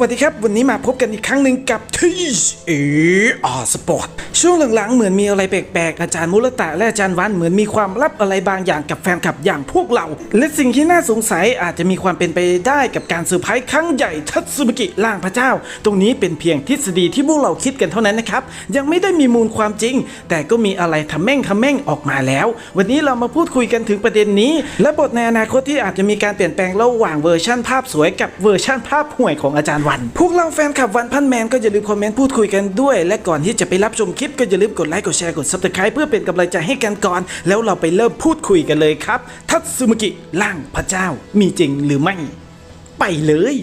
วัสดีครับ วันนี้มาพบกันอีกครั้งหนึ่งกับทีเออสปอร์ตช่วงหลังๆ เหมือนมีอะไรแปลกๆ อาจารย์มุลตะและอาจารย์วันเหมือนมีความลับอะไรบางอย่างกับแฟนคลับอย่างพวกเรา และสิ่งที่น่าสงสัยอาจจะมีความเป็นไปได้กับการเซอร์ไพรส์ครั้งใหญ่ทัตสึมิกิล่างพระเจ้า ตรงนี้เป็นเพียงทฤษฎีที่พวกเราคิดกันเท่านั้นนะครับยังไม่ได้มีมูลความจริง แต่ก็มีอะไรทำแม่งทำแม่งออกมาแล้ว วันนี้เรามาพูดคุยกันถึงประเด็นนี้ และบทในอนาคตที่อาจจะมีการเปลี่ยนแปลงระหว่างเวอร์ชั่นภาพสวยกับเวอร์ชั่นภาพห่วยของอาจารย์วัน พวกเราแฟนคลับวันพันแมนก็อย่าลืมคอมเมนต์พูดคุยกันด้วย และก่อนที่จะไปรับชมคลิปก็อย่าลืมกดไลค์กดแชร์กดซับสไคร b ์เพื่อเป็นกำลังใจให้กันก่อน แล้วเราไปเริ่มพูดคุยกันเลยครับ ทัตสึมุกิล่างพระเจ้ามีจริงหรือไม่ ไปเลย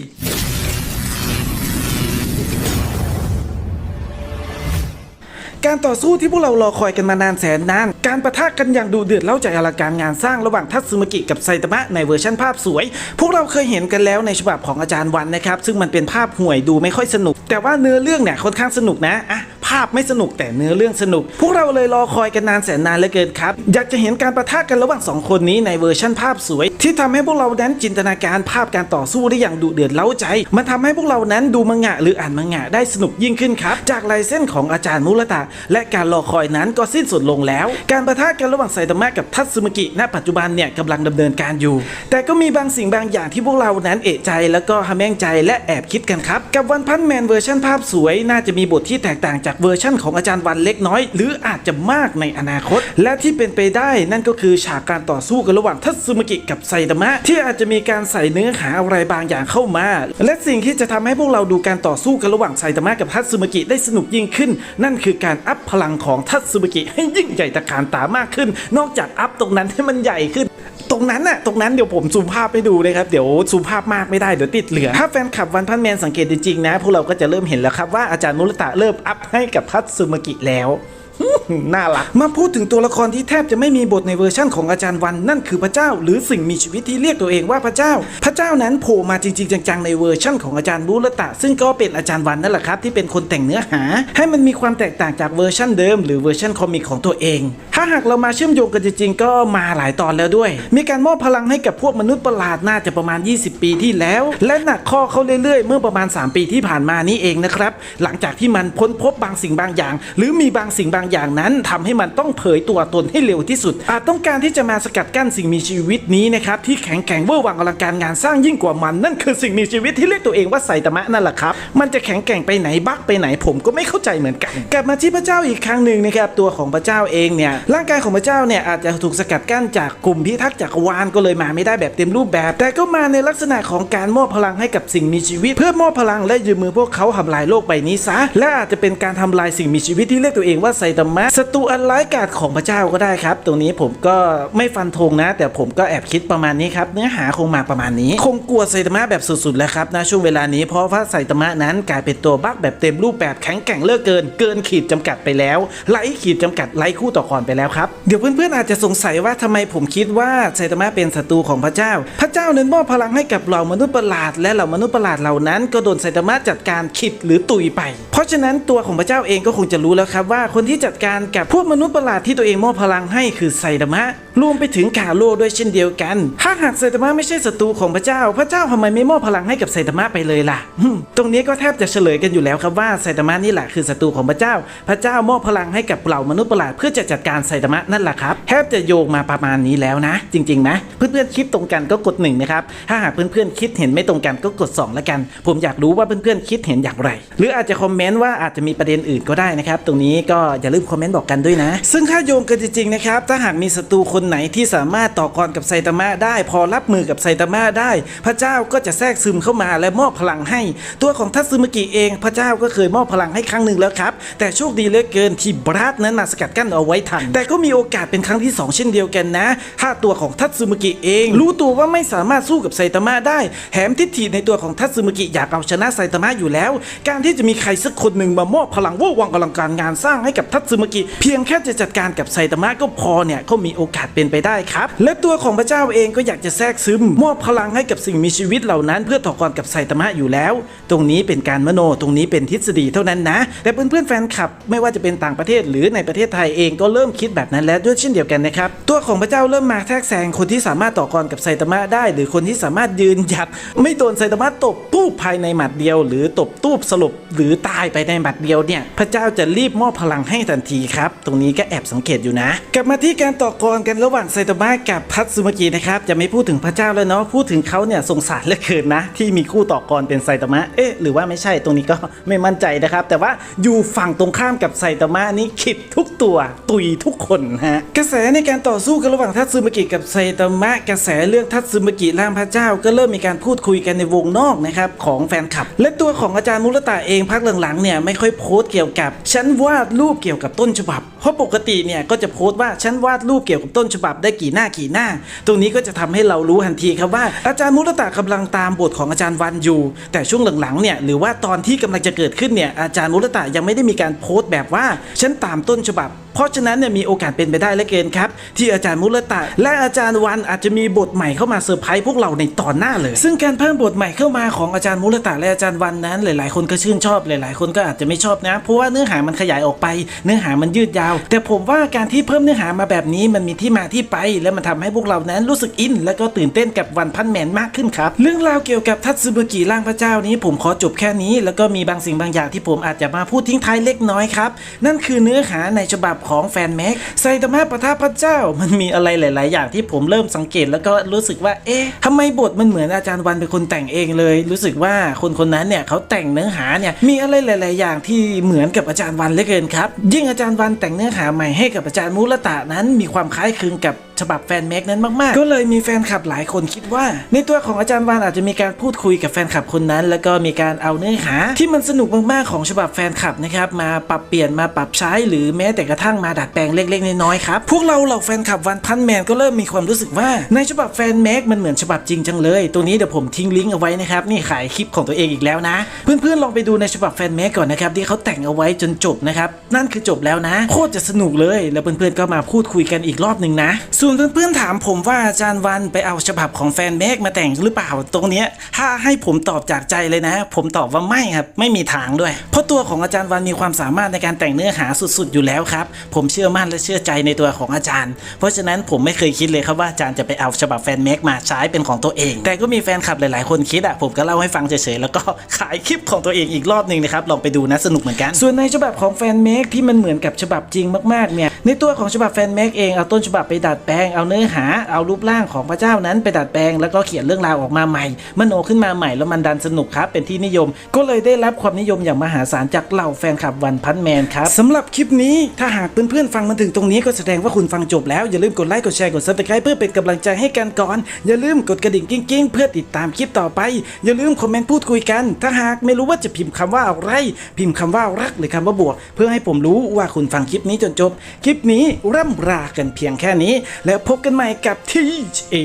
การต่อสู้ที่พวกเรารอคอยกันมานานแสนนาน การประทะกันอย่างดูเดือดเล่าใจอลังการงานสร้างระหว่างทัตสึมิกิกับไซตามะในเวอร์ชันภาพสวย พวกเราเคยเห็นกันแล้วในฉบับของอาจารย์วันนะครับ ซึ่งมันเป็นภาพห่วยดูไม่ค่อยสนุก แต่ว่าเนื้อเรื่องเนี่ยค่อนข้างสนุกนะอะภาพไม่สนุกแต่เนื้อเรื่องสนุก พวกเราเลยรอคอยกันนานแสนนานเหลือเกินครับ อยากจะเห็นการประทะกันระหว่างสองคนนี้ในเวอร์ชันภาพสวย ที่ทำให้พวกเรานั้นจินตนาการภาพการต่อสู้ได้อย่างดุเดือดเล้าใจ มันทำให้พวกเรานั้นดูมังงะหรืออ่านมังงะได้สนุกยิ่งขึ้นครับ จากลายเส้นของอาจารย์มุรตะ และการรอคอยนั้นก็สิ้นสุดลงแล้ว การประทะกันระหว่างไซตามะกับทัตสึมกิณปัจจุบันเนี่ยกำลังดำเนินการอยู่ แต่ก็มีบางสิ่งบางอย่างที่พวกเรานั้นเอะใจแล้วก็หะแม่งใจและแอบคิดกันครับ กับวันพันแมนเวอร์ชันภาพสวยน่าจะมีบทที่แตกต่างจากเวอร์ชันของอาจารย์วันเล็กน้อย หรืออาจจะมากในอนาคต และที่เป็นไปได้นั่นก็คือฉากการต่อสู้กันระหว่างทัตสึมกิกับไซตามะ ที่อาจจะมีการใส่เนื้อหาอะไรบางอย่างเข้ามา และสิ่งที่จะทำให้พวกเราดูการต่อสู้กันระหว่างไซตามะกับทัตสึมกิได้สนุกยิ่งขึ้น นั่นคือการอัพพลังของทัตสึมกิให้ยิ่งใหญ่ตะการตามากขึ้น นอกจากอัพตรงนั้นให้มันใหญ่ขึ้นตรงนั้นน่ะตรงนั้นเดี๋ยวผมซูมภาพให้ดูนะครับเดี๋ยวซูมภาพมากไม่ได้เดี๋ยวติดเหลืองถ้าแฟนคลับวันพันแมนสังเกตจริงๆนะ พวกเราก็จะเริ่มเห็นแล้วครับว่าอาจารย์มุรตะเริ่มอัพให้กับทัตสึมิกิแล้ว น่ารัก มาพูดถึงตัวละครที่แทบจะไม่มีบทในเวอร์ชั่นของอาจารย์วัน นั่นคือพระเจ้า หรือสิ่งมีชีวิตที่เรียกตัวเองว่าพระเจ้า พระเจ้านั้นโผล่มาจริง ๆ จังๆในเวอร์ชั่นของอาจารย์บุรตะ ซึ่งก็เป็นอาจารย์วันนั่นแหละครับที่เป็นคนแต่งเนื้อหา ให้มันมีความแตกต่างจากเวอร์ชั่นเดิม หรือเวอร์ชั่นคอมิกของตัวเอง ถ้าหากเรามาเชื่อมโยงกันจริงๆก็มาหลายตอนแล้วด้วย มีการมอบพลังให้กับพวกมนุษย์ประหลาดน่าจะประมาณ 20 ปีที่แล้ว และหนักข้อเข้าเรื่อยๆ เมื่อประมาณ 3 ปีที่ผ่านมานี้เองนะครับหลังจากที่มันพ้นพบบางสิ่งบางอย่าง หรือมีบางสิ่งบางอย่างนั้นทำให้มันต้องเผยตัวตนให้เร็วที่สุด อาจต้องการที่จะมาสกัดกั้นสิ่งมีชีวิตนี้นะครับที่แข็งแกร่งเวอร์วังอลังการงานสร้างยิ่งกว่ามัน นั่นคือสิ่งมีชีวิตที่เรียกตัวเองว่าไซตามะนั่นแหละครับ มันจะแข็งแกร่งไปไหนบักไปไหนผมก็ไม่เข้าใจเหมือนกัน กลับมาที่พระเจ้าอีกครั้งหนึ่งนะครับตัวของพระเจ้าเองเนี่ยร่างกายของพระเจ้าเนี่ยอาจจะถูกสกัดกั้นจากกลุ่มพิทักษ์จักรวาลก็เลยมาไม่ได้แบบเต็มรูปแบบ แต่ก็มาในลักษณะของการมอบพลังให้กับสิ่งมีชีวิต เพื่อมอบพลังและยืมมือพวกเขาทำลายโลกใบนี้ซะและอาจจะเป็นการทำลายสิ่งมีชีวิตที่เรียกตัวเองว่าไซตามะศัตรูอันร้ายกาจของพระเจ้าก็ได้ครับ ตรงนี้ผมก็ไม่ฟันธงนะ แต่ผมก็แอบคิดประมาณนี้ครับ เนื้อหาคงมาประมาณนี้ คงกลัวไซตามะแบบสุดๆแล้วครับณช่วงเวลานี้เพราะว่าไซตามะนั้นกลายเป็นตัวบั๊กแบบเต็มรูปแบบแข็งแกร่งเลิกเกิน เกินขีดจำกัดไปแล้วไล่ขีดจำกัดไล่คู่ต่อก่อนไปแล้วครับเดี๋ยวเพื่อนๆอาจจะสงสัยว่าทำไมผมคิดว่าไซตามะเป็นศัตรูของพระเจ้า พระเจ้านั้นมอบพลังให้กับเหล่ามนุษย์ประหลาด และเหล่ามนุษย์ประหลาดเหล่านั้น ก็โดนไซตามะจัดการขิดหรือตุยไป เพราะฉะนั้นตัวของพระเจ้าเองก็คงจะรู้แล้วครับว่าคนที่จัดการการกับพวกมนุษย์ประหลาดที่ตัวเองมอบพลังให้คือไซดามะ รวมไปถึงกาโร่ด้วยเช่นเดียวกัน ถ้าหากไซตามะไม่ใช่ศัตรูของพระเจ้า พระเจ้าทำไมไม่มอบพลังให้กับไซตามะไปเลยล่ะฮึตรงนี้ก็แทบจะเฉลยกันอยู่แล้วครับว่าไซตามะนี่แหละคือศัตรูของพระเจ้า พระเจ้ามอบพลังให้กับเหล่ามนุษย์ประหลาดเพื่อจะจัดการไซตามะนั่นแหละครับแทบจะโยงมาประมาณนี้แล้วนะ จริงๆนะเพื่อนๆคิดตรงกันก็กดหนึ่งนะครับถ้าหากเพื่อนๆคิดเห็นไม่ตรงกันก็กดสองแล้วกัน ผมอยากรู้ว่าเพื่อนๆคิดเห็นอย่างไร หรืออาจจะคอมเมนต์ว่าอาจจะมีประเด็นอื่นก็ได้นะครับตรงนี้ก็อย่าลืมคอมเมนต์บอกกันด้วยนะ ซึ่งถ้าโยงกันจริงๆนะครับถ้าหากมีศัตรูคนไหนที่สามารถต่อกรกับไซตามะได้ พอรับมือกับไซตามะได้ พระเจ้าก็จะแทรกซึมเข้ามาและมอบพลังให้ ตัวของทัตซึมกิเอง พระเจ้าก็เคยมอบพลังให้ครั้งหนึ่งแล้วครับ แต่โชคดีเหลือเกินที่บรัสนั้นมาสกัดกั้นเอาไว้ทัน แต่ก็มีโอกาสเป็นครั้งที่สองเช่นเดียวกันนะ ถ้าตัวของทัตซึมกิเอง รู้ตัวว่าไม่สามารถสู้กับไซตามะได้แถมทิฏฐิในตัวของทัตซึมกิอยากเอาชนะไซตามะอยู่แล้ว การที่จะมีใครสักคนหนึ่งมามอบพลังว่าวังอลังการงานสร้างให้กับทัตซึมกิเพียงแค่จะจัดการกับไซตามะก็พอเนี่ยก็มีโอกาสเป็นไปได้ครับ และตัวของพระเจ้าเองก็อยากจะแทรกซึม มอบพลังให้กับสิ่งมีชีวิตเหล่านั้น เพื่อต่อกรกับไซตามะอยู่แล้ว ตรงนี้เป็นการมโนตรงนี้เป็นทฤษฎีเท่านั้นนะ แต่เพื่อนๆแฟนคลับ ไม่ว่าจะเป็นต่างประเทศหรือในประเทศไทยเองก็เริ่มคิดแบบนั้นแล้วด้วยเช่นเดียวกันนะครับตัวของพระเจ้าเริ่มมาแทรกแซงคนที่สามารถต่อกรกับไซตามะได้ หรือคนที่สามารถยืนหยัด ไม่โดนไซตามะตบตู้ภายในหมัดเดียว หรือตบตู้สลบหรือตายไปในหมัดเดียวเนี่ยพระเจ้าจะรีบมอบพลังให้ทันทีครับตรงนี้ก็แอบสังเกตอยู่นะ กลับมาที่การต่อกรกันระหว่างไซตมะกับทัตสึมากินะครับจะไม่พูดถึงพระเจ้าแล้วเนาะพูดถึงเขาเนี่ยสงสารเหลือเกินนะ ที่มีคู่ต่อกรเป็นไซตมะเอ๊ะหรือว่าไม่ใช่ตรงนี้ก็ไม่มั่นใจนะครับ แต่ว่าอยู่ฝั่งตรงข้ามกับไซตมะนี่ขิดทุกตัวตุยทุกคนฮะกระแสในการต่อสู้กันระหว่างทัตสึมากิกับไซตมะกระแสเรื่องทัตสึมากิร่างพระเจ้า ก็เริ่มมีการพูดคุยกันในวงนอกนะครับของแฟนคลับ และตัวของอาจารย์มุรตะเองพักหลังๆเนี่ยไม่ค่อยโพสต์เกี่ยวกับฉันวาดรูปเกี่ยวกับต้นฉบับเพราะปกติเนี่ยก็จะโพสต์ว่าฉันวาดรูปเกี่ยวกับต้นฉบับได้กี่หน้ากี่หน้า ตรงนี้ก็จะทำให้เรารู้ทันทีครับว่า อาจารย์มุตตะกำลังตามบทของอาจารย์วันอยู่ แต่ช่วงหลังๆเนี่ยหรือว่าตอนที่กำลังจะเกิดขึ้นเนี่ยอาจารย์มุตตะยังไม่ได้มีการโพสต์แบบว่าฉันตามต้นฉบับ เพราะฉะนั้นเนี่ยมีโอกาสเป็นไปได้เหลือเกินครับ ที่อาจารย์มุรตะ และอาจารย์วันอาจจะมีบทใหม่เข้ามาเซอร์ไพรส์พวกเราในตอนหน้าเลย ซึ่งการเพิ่มบทใหม่เข้ามาของอาจารย์มุรตะและอาจารย์วันนั้น หลาย ๆ คนก็ชื่นชอบหลาย ๆ คนก็อาจจะไม่ชอบนะ เพราะว่าเนื้อหามันขยายออกไป เนื้อหามันยืดยาว แต่ผมว่าการที่เพิ่มเนื้อหามาแบบนี้มันมีที่มาที่ไป และมันทำให้พวกเรานั้นรู้สึกอิน และก็ตื่นเต้นกับวันพันแมนมากขึ้นครับเรื่องราวเกี่ยวกับทัตสึบกิร่างพระเจ้านี้ผมขอจบแค่นี้ แล้วก็มีบางสิ่งบางอย่างที่ผมอาจจะมาพูดทิ้งท้ายเล็กน้อยครับนั่นคือเนื้อหาในฉบับของแฟนแม็กไซตามะปะทะพระเจ้า มันมีอะไรหลาย ๆ อย่างที่ผมเริ่มสังเกตแล้วก็รู้สึกว่า เอ๊ะทำไมบทมันเหมือนอาจารย์วันเป็นคนแต่งเองเลย รู้สึกว่าคนคนนั้นเนี่ยเขาแต่งเนื้อหาเนี่ยมีอะไรหลาย ๆ อย่างที่เหมือนกับอาจารย์วันเหลือเกินครับยิ่งอาจารย์วันแต่งเนื้อหาใหม่ให้กับอาจารย์มุลตะนั้นมีความคล้ายคลึงกับฉบับแฟนแม็กนั้นมากๆ ก็เลยมีแฟนคลับหลายคนคิดว่า ในตัวของอาจารย์วันอาจจะมีการพูดคุยกับแฟนคลับคนนั้น แล้วก็มีการเอาเนื้อหา ที่มันสนุกมากๆของฉบับแฟนคลับนะครับมาปรับเปลี่ยนมาปรับใช้ หรือแม้แต่กระทั่งมาดัดแปลงเล็กๆน้อยๆครับพวกเราเหล่าแฟนคลับวันพันแมนก็เริ่มมีความรู้สึกว่า ในฉบับแฟนแม็กมันเหมือนฉบับจริงจังเลย ตัวนี้เดี๋ยวผมทิ้งลิงก์เอาไว้นะครับนี่ขายคลิปของตัวเองอีกแล้วนะ เพื่อนๆลองไปดูในฉบับแฟนแม็กก่อนนะครับที่เขาแต่งเอาไว้จนจบนะครับนั่นคือจบแล้วนะ โคตรจะสนุกเลย แล้วเพื่อนๆก็มาพูดคุยกันอีกรอบหนึ่งนะส่่วนเพื่อนๆถามผมว่าอาจารย์วันไปเอาฉบับของแฟนแม็กมาแต่งหรือเปล่าตรงเนี้ยถ้าให้ผมตอบจากใจเลยนะ ผมตอบว่าไม่ครับไม่มีทางด้วย เพราะตัวของอาจารย์วันมีความสามารถในการแต่งเนื้อหาสุดๆ อยู่แล้วครับ ผมเชื่อมั่นและเชื่อใจในตัวของอาจารย์ เพราะฉะนั้นผมไม่เคยคิดเลยครับว่าอาจารย์จะไปเอาฉบับแฟนแม็กมาใช้เป็นของตัวเอง แต่ก็มีแฟนคลับหลายๆ คนคิดอะผมก็เล่าให้ฟังเฉยๆแล้วก็ขายคลิปของตัวเองอีกรอบหนึ่งนะครับลองไปดูนะสนุกเหมือนกัน ส่วนในฉบับของแฟนเมกที่มันเหมือนกับฉบับจริงมากๆเนี่ย ในตัวของฉบับแฟนเมกเองเอาต้นฉบับไปดัดแปลง เอาเนื้อหาเอารูปร่างของพระเจ้านั้นไปดัดแปลง แล้วก็เขียนเรื่องราวออกมาใหม่ มโนขึ้นมาใหม่แล้วมันดันสนุกครับ เป็นที่นิยม ก็เลยได้รับความนิยมอย่างมหาศาลจากเหล่าแฟนคลับวันพันแมนครับสำหรับคลิปนี้ถ้าหากเพื่อนๆฟังมาถึงตรงนี้ก็แสดงว่าคุณฟังจบแล้วอย่าลืมกดไลค์กดแชร์กดซับสไครป์เพื่อเป็นกำลังใจให้กันก่อน อย่าลืมกดกระดิ่งกิ้งๆ เพื่อติดตามคลิปต่อไป อย่าลืมคอมเมนต์พูดคุยกัน ถ้าหากไม่รู้ว่าจะพิมพ์คำว่าอะไร พิมพ์คำว่ารักหรือคำว่าบวก เพื่อให้ผมรู้ว่าคุณฟังคลิปนี้จนจบคลิปนี้ร่ำรากันเพียงแค่นี้ แล้วพบกันใหม่กับที่เอ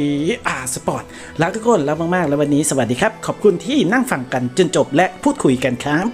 อาสปอร์ตรักทุกคนรักมาก ๆ แล้ววันนี้สวัสดีครับ ขอบคุณที่นั่งฟังกันจนจบและพูดคุยกันครับ